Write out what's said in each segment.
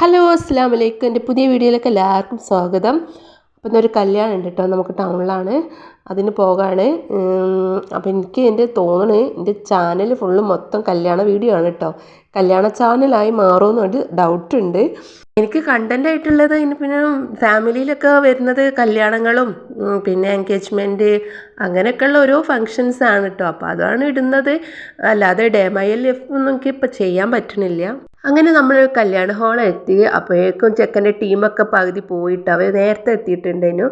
Hello അസ്സാം വലൈക്കും എന്റെ പുതിയ വീഡിയോയിലേക്ക് എല്ലാവർക്കും സ്വാഗതം. അപ്പം ഇന്നൊരു കല്യാണം ഉണ്ട് കേട്ടോ. നമുക്ക് ടൗണിലാണ്. അതിന് പോകാണ്. അപ്പം എനിക്ക് എന്റെ തോന്നണ് എന്റെ ചാനൽ ഫുള്ള് മൊത്തം കല്യാണ വീഡിയോ ആണ് കേട്ടോ കല്യാണ ചാനലായി മാറുമെന്ന് ഒരു ഡൗട്ട് ഉണ്ട്. എനിക്ക് കണ്ടന്റ് ആയിട്ടുള്ളത് ഇനി പിന്നെ ഫാമിലിയിലൊക്കെ വരുന്നത് കല്യാണങ്ങളും പിന്നെ എൻഗേജ്മെന്റ് അങ്ങനെയൊക്കെയുള്ള ഓരോ ഫങ്ഷൻസ് ആണ് കേട്ടോ അപ്പോൾ അതാണ് ഇടുന്നത്. അല്ലാതെ ഡേമയൽ എഫ് ഒന്നും എനിക്ക് ഇപ്പോൾ ചെയ്യാൻ പറ്റണില്ല. അങ്ങനെ നമ്മൾ കല്യാണ ഹാളിൽ എത്തി. അപ്പോഴേക്കും ചെക്കന്റെ ടീമൊക്കെ പകുതി പോയിട്ട് അവർ നേരത്തെ എത്തിയിട്ടുണ്ടായിരുന്നു.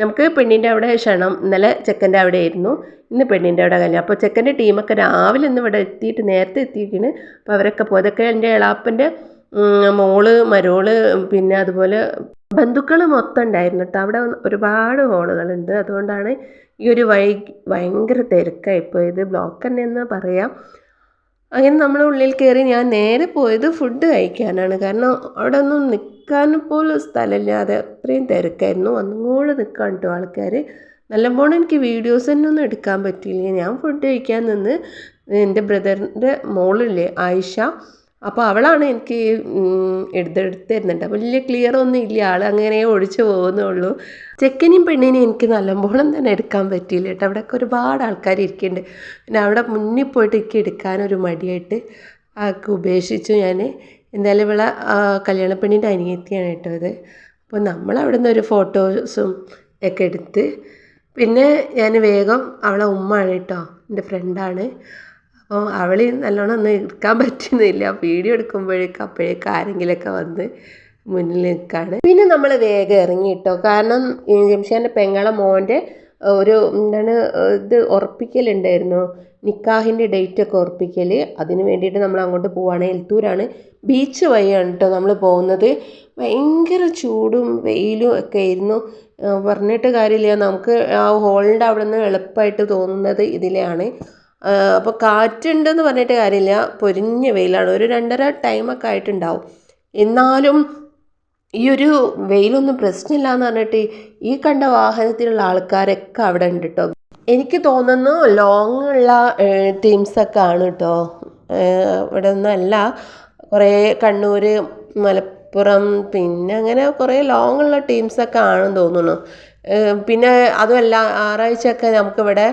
നമുക്ക് പെണ്ണിന്റെ അവിടെ ക്ഷണം ഇന്നലെ ചെക്കന്റെ അവിടെ ആയിരുന്നു. ഇന്ന് പെണ്ണിന്റെ അവിടെ കല്യാണം. അപ്പോൾ ചെക്കന്റെ ടീമൊക്കെ രാവിലെ ഇന്ന് ഇവിടെ എത്തിയിട്ട് നേരത്തെ എത്തിയിട്ടാണ് അപ്പോൾ അവരൊക്കെ പോയി. അതൊക്കെ എന്റെ എളാപ്പന്റെ മോൾ മരോൾ പിന്നെ അതുപോലെ ബന്ധുക്കൾ മൊത്തം ഉണ്ടായിരുന്നു കേട്ടോ. അവിടെ ഒരുപാട് ഹോളുകളുണ്ട് അതുകൊണ്ടാണ് ഈ ഒരു വൈ ഭയങ്കര തിരക്കായി പോയത്. ബ്ലോക്ക് തന്നെ എന്ന് പറയാം. അങ്ങനെ നമ്മൾ ഉള്ളിൽ കയറി ഞാൻ നേരെ പോയത് ഫുഡ് കഴിക്കാനാണ്. കാരണം അവിടെ ഒന്നും നിൽക്കാൻ പോലും സ്ഥലമില്ലാതെ അത്രയും തിരക്കായിരുന്നു. ഒന്നുകൂടെ നിൽക്കാൻ കേട്ടോ ആൾക്കാർ നല്ലപോലെ എനിക്ക് വീഡിയോസ് തന്നെ ഒന്നും എടുക്കാൻ പറ്റിയില്ല. ഞാൻ ഫുഡ് കഴിക്കാൻ നിന്ന് എന്റെ ബ്രദറിന്റെ മോളില്ലേ ആയിഷ അപ്പോൾ അവളാണ് എനിക്ക് എടുത്തെടുത്ത് തരുന്നുണ്ട് വലിയ ക്ലിയർ ഒന്നും ഇല്ല. ആൾ അങ്ങനെ ഒഴിച്ചു പോകുന്നുള്ളൂ ചെക്കനെയും പെണ്ണിനെയും എനിക്ക് നല്ലപോലെ തന്നെ എടുക്കാൻ പറ്റിയില്ല കേട്ടോ. അവിടെയൊക്കെ ഒരുപാട് ആൾക്കാർ ഇരിക്കുന്നുണ്ട്. പിന്നെ അവിടെ മുന്നിൽ പോയിട്ട് എനിക്ക് എടുക്കാനൊരു മടിയായിട്ട് ആൾക്ക് ഉപേക്ഷിച്ചു ഞാൻ എന്തായാലും ഇവിടെ കല്യാണ പെണ്ണിന്റെ അനിയത്തിയാണ് കേട്ടോ അത് അപ്പോൾ നമ്മൾ അവിടെ നിന്ന് ഒരു ഫോട്ടോസും ഒക്കെ എടുത്ത് പിന്നെ ഞാൻ വേഗം അവളെ ഉമ്മയാണ് കേട്ടോ. എന്റെ ഫ്രണ്ടാണ് അപ്പോൾ അവൾ നല്ലോണം ഒന്നും എടുക്കാൻ പറ്റുന്നില്ല. വീഡിയോ എടുക്കുമ്പോഴേക്കും അപ്പോഴേക്ക് ആരെങ്കിലുമൊക്കെ വന്ന് മുന്നിൽ നിൽക്കുകയാണ് പിന്നെ നമ്മൾ വേഗം ഇറങ്ങി കേട്ടോ കാരണം ജംഷാന്റെ പെങ്ങളെ മോന്റെ ഒരു എന്താണ് ഇത് ഉറപ്പിക്കലുണ്ടായിരുന്നു. നിക്കാഹിന്റെ ഡേറ്റ് ഒക്കെ ഉറപ്പിക്കൽ അതിന് വേണ്ടിയിട്ട് നമ്മൾ അങ്ങോട്ട് പോവുകയാണ് എൽത്തൂരാണ്. ബീച്ച് വഴിയാണ് കേട്ടോ നമ്മൾ പോകുന്നത്. ഭയങ്കര ചൂടും വെയിലും ഒക്കെ ആയിരുന്നു. പറഞ്ഞിട്ട് കാര്യമില്ല. നമുക്ക് ആ ഹോളിന്റെ അവിടെ നിന്ന് എളുപ്പമായിട്ട് തോന്നുന്നത് ഇതിലെയാണ് അപ്പോൾ കാറ്റുണ്ടെന്ന് പറഞ്ഞിട്ട് കാര്യമില്ല. പൊരിഞ്ഞ വെയിലാണ്. ഒരു രണ്ടര ടൈമൊക്കെ ആയിട്ടുണ്ടാവും. എന്നാലും ഈ ഒരു വെയിലൊന്നും പ്രശ്നമില്ല എന്ന് പറഞ്ഞിട്ട് ഈ കണ്ട വാഹനത്തിലുള്ള ആൾക്കാരൊക്കെ അവിടെ ഉണ്ട് കേട്ടോ എനിക്ക് തോന്നുന്നു ലോങ് ഉള്ള ടീംസൊക്കെ ആണ് കേട്ടോ ഇവിടെ ഒന്നല്ല. കുറേ കണ്ണൂർ മലപ്പുറം പിന്നെ അങ്ങനെ കുറേ ലോങ് ഉള്ള ടീംസൊക്കെ ആണെന്ന് തോന്നുന്നു. പിന്നെ അതുമല്ല ഞായറാഴ്ചയൊക്കെ നമുക്കിവിടെ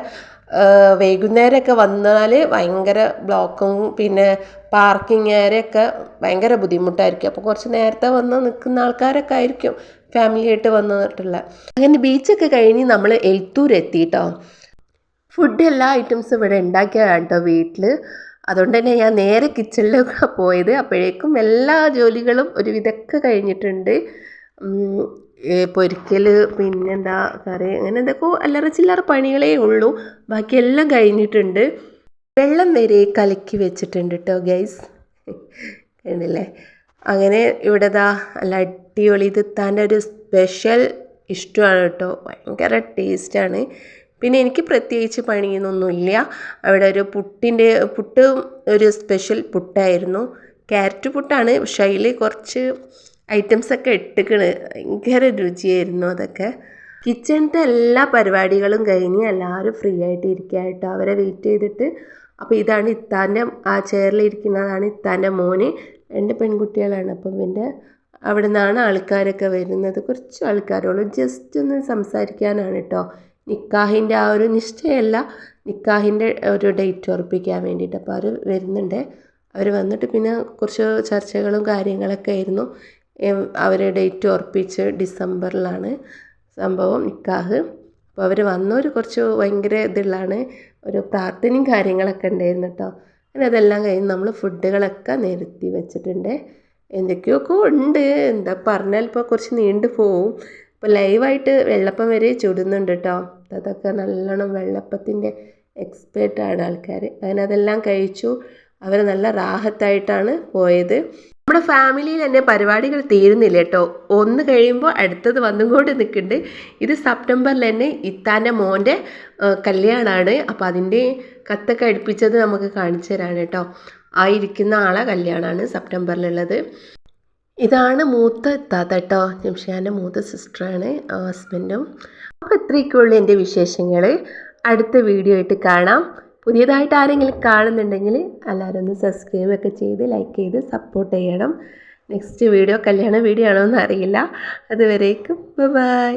വൈകുന്നേരമൊക്കെ വന്നാൽ ഭയങ്കര ബ്ലോക്കും പിന്നെ പാർക്കിംഗ് ഏരിയയൊക്കെ ഭയങ്കര ബുദ്ധിമുട്ടായിരിക്കും. അപ്പോൾ കുറച്ച് നേരത്തെ വന്ന് നിൽക്കുന്ന ആൾക്കാരൊക്കെ ആയിരിക്കും ഫാമിലിയായിട്ട് വന്നിട്ടുള്ള. അങ്ങനെ ബീച്ചൊക്കെ കഴിഞ്ഞ് നമ്മൾ എൽത്തൂർ എത്തി കേട്ടോ ഫുഡ് എല്ലാ ഐറ്റംസും ഇവിടെ ഉണ്ടാക്കിയതാണ് കേട്ടോ വീട്ടിൽ അതുകൊണ്ട് തന്നെ ഞാൻ നേരെ കിച്ചണിലൊക്കെ പോയത്. അപ്പോഴേക്കും എല്ലാ ജോലികളും ഒരുവിധമൊക്കെ കഴിഞ്ഞിട്ടുണ്ട്. പൊരിക്കൽ പിന്നെന്താ കറി അങ്ങനെ എന്തൊക്കെയോ അല്ലറ ചില്ലറ പണികളേ ഉള്ളൂ. ബാക്കിയെല്ലാം കഴിഞ്ഞിട്ടുണ്ട്. വെള്ളം വരെ കലക്കി വെച്ചിട്ടുണ്ട് കേട്ടോ ഗൈസ് കണ്ടില്ലേ? അങ്ങനെ ഇവിടെ ദാ നല്ല അടിപൊളി. ഇത് ഒരു സ്പെഷ്യൽ ഇഷ്ടമാണ് കേട്ടോ ഭയങ്കര ടേസ്റ്റാണ് പിന്നെ എനിക്ക് പ്രത്യേകിച്ച് പണിയൊന്നുമില്ല. അവിടെ ഒരു പുട്ടിന്റെ പുട്ട് ഒരു സ്പെഷ്യൽ പുട്ടായിരുന്നു. ക്യാരറ്റ് പുട്ടാണ്. പക്ഷേ അതിൽ കുറച്ച് ഐറ്റംസൊക്കെ ഇട്ടിക്കണ്. ഭയങ്കര രുചിയായിരുന്നു അതൊക്കെ. കിച്ചണിന്റെ എല്ലാ പരിപാടികളും കഴിഞ്ഞ് എല്ലാവരും ഫ്രീ ആയിട്ട് ഇരിക്കുക കേട്ടോ അവരെ വെയിറ്റ് ചെയ്തിട്ട്. അപ്പോൾ ഇതാണ് ഇത്താന്റെ ആ ചെയറിലിരിക്കുന്നതാണ് ഇത്താന്റെ മോന്. രണ്ട് പെൺകുട്ടികളാണ്. അപ്പം പിന്നെ അവിടെ നിന്നാണ് ആൾക്കാരൊക്കെ വരുന്നത്. കുറച്ച് ആൾക്കാരുള്ളൂ ജസ്റ്റ് ഒന്ന് സംസാരിക്കാനാണ് കേട്ടോ നിക്കാഹിന്റെ ആ ഒരു നിശ്ചയമല്ല. നിക്കാഹിന്റെ ഒരു ഡേറ്റ് ഉറപ്പിക്കാൻ വേണ്ടിയിട്ട്. അപ്പോൾ അവർ വരുന്നുണ്ട്. അവർ വന്നിട്ട് പിന്നെ കുറച്ച് ചർച്ചകളും കാര്യങ്ങളൊക്കെ ആയിരുന്നു. അവർ ഡേറ്റ് ഉറപ്പിച്ച് ഡിസംബറിലാണ് സംഭവം നിക്കാഹ്. അപ്പോൾ അവർ വന്നവർ കുറച്ച് ഭയങ്കര ഇതുള്ളതാണ് ഒരു പ്രാർത്ഥനയും കാര്യങ്ങളൊക്കെ ഉണ്ടായിരുന്നു കേട്ടോ അങ്ങനെ അതെല്ലാം കഴിഞ്ഞ് നമ്മൾ ഫുഡുകളൊക്കെ നിരത്തി വെച്ചിട്ടുണ്ട്. എന്തൊക്കെയൊക്കെ ഉണ്ട്. എന്താ പറഞ്ഞാൽ ഇപ്പോൾ കുറച്ച് നീണ്ടു പോവും. ഇപ്പോൾ ലൈവായിട്ട് വെള്ളപ്പം വരെ ചുടുന്നുണ്ട് കേട്ടോ അതൊക്കെ നല്ലോണം വെള്ളപ്പത്തിന്റെ എക്സ്പേർട്ടാണ് ആൾക്കാർ അങ്ങനെ അതെല്ലാം കഴിച്ചു. അവർ നല്ല റാഹത്തായിട്ടാണ് പോയത്. നമ്മുടെ ഫാമിലിയിൽ തന്നെ പരിപാടികൾ തീരുന്നില്ല കേട്ടോ. ഒന്ന് കഴിയുമ്പോൾ അടുത്തത് വന്നുകൊണ്ട് നിൽക്കുന്നുണ്ട്. ഇത് സെപ്റ്റംബറിൽ തന്നെ ഇത്താന്റെ മോന്റെ കല്യാണമാണ്. അപ്പോൾ അതിന്റെ കത്തൊക്കെ അടുപ്പിച്ചത് നമുക്ക് കാണിച്ചു തരാണ് കേട്ടോ. ആ ഇരിക്കുന്ന ആളെ കല്യാണമാണ് സെപ്റ്റംബറിലുള്ളത്. ഇതാണ് മൂത്ത ഇത്താത്ത കേട്ടോ. ജംഷാന്റെ മൂത്ത സിസ്റ്ററാണ് ഹസ്ബൻഡും. അപ്പോൾ ഇത്രയൊക്കെയുള്ളൂ എന്റെ വിശേഷങ്ങൾ. അടുത്ത വീഡിയോ ആയിട്ട് കാണാം. പുതിയതായിട്ട് ആരെങ്കിലും കാണുന്നുണ്ടെങ്കിൽ എല്ലാവരും ഒന്ന് സബ്സ്ക്രൈബ് ഒക്കെ ചെയ്ത് ലൈക്ക് ചെയ്ത് സപ്പോർട്ട് ചെയ്യണം. നെക്സ്റ്റ് വീഡിയോ കല്യാണ വീഡിയോ ആണോ എന്ന് അറിയില്ല. അതുവരേക്കും. ബൈ